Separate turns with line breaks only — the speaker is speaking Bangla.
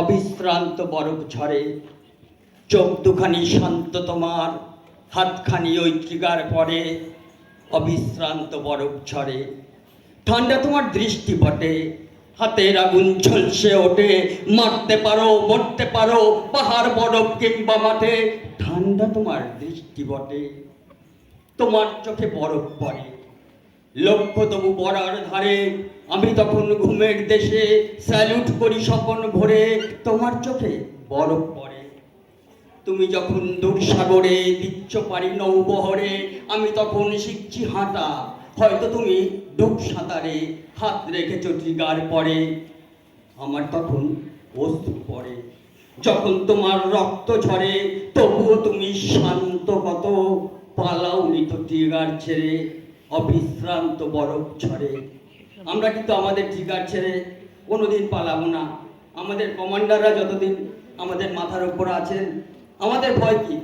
অবিশ্রান্ত বরফ ঝরে চোখ দুখানি শান্ত তোমার, হাতখানি ওই ট্রিগার পরে অবিশ্রান্ত বরফ ঝরে। ঠান্ডা তোমার দৃষ্টি বটে, হাতের আগুন ঝলসে ওঠে, মারতে পারো, মরতে পারো, পাহাড়, বরফ কিংবা মাঠে। ঠান্ডা তোমার দৃষ্টি বটে, তোমার চোখে বরফ পড়ে। লক্ষ্য তবু পড়ার ধারে, আমি তখন ঘুমের দেশে স্যালুট করি স্বপন ভরে, তোমার চোখে বরফ পড়ে। তুমি যখন দূরসাগরে দিচ্ছ পারি নৌবহরে, আমি তখন শিখছি হাঁটা, হয়তো তুমি ডুব সাঁতারে হাত রেখেছো ট্রিগার পরে। আমার তখন অস্ত্র পড়ে। যখন তোমার রক্ত ঝরে, তবুও তুমি শান্ত কত পালাও নিত ট্রিগার ছেড়ে। অবিশ্রান্ত বরফ ঝরে আমরা কিন্তু আমাদের ঠিকার ছেড়ে কোনোদিন পালাবো না। আমাদের কমান্ডাররা যতদিন আমাদের মাথার উপর আছেন, আমাদের ভয় কি?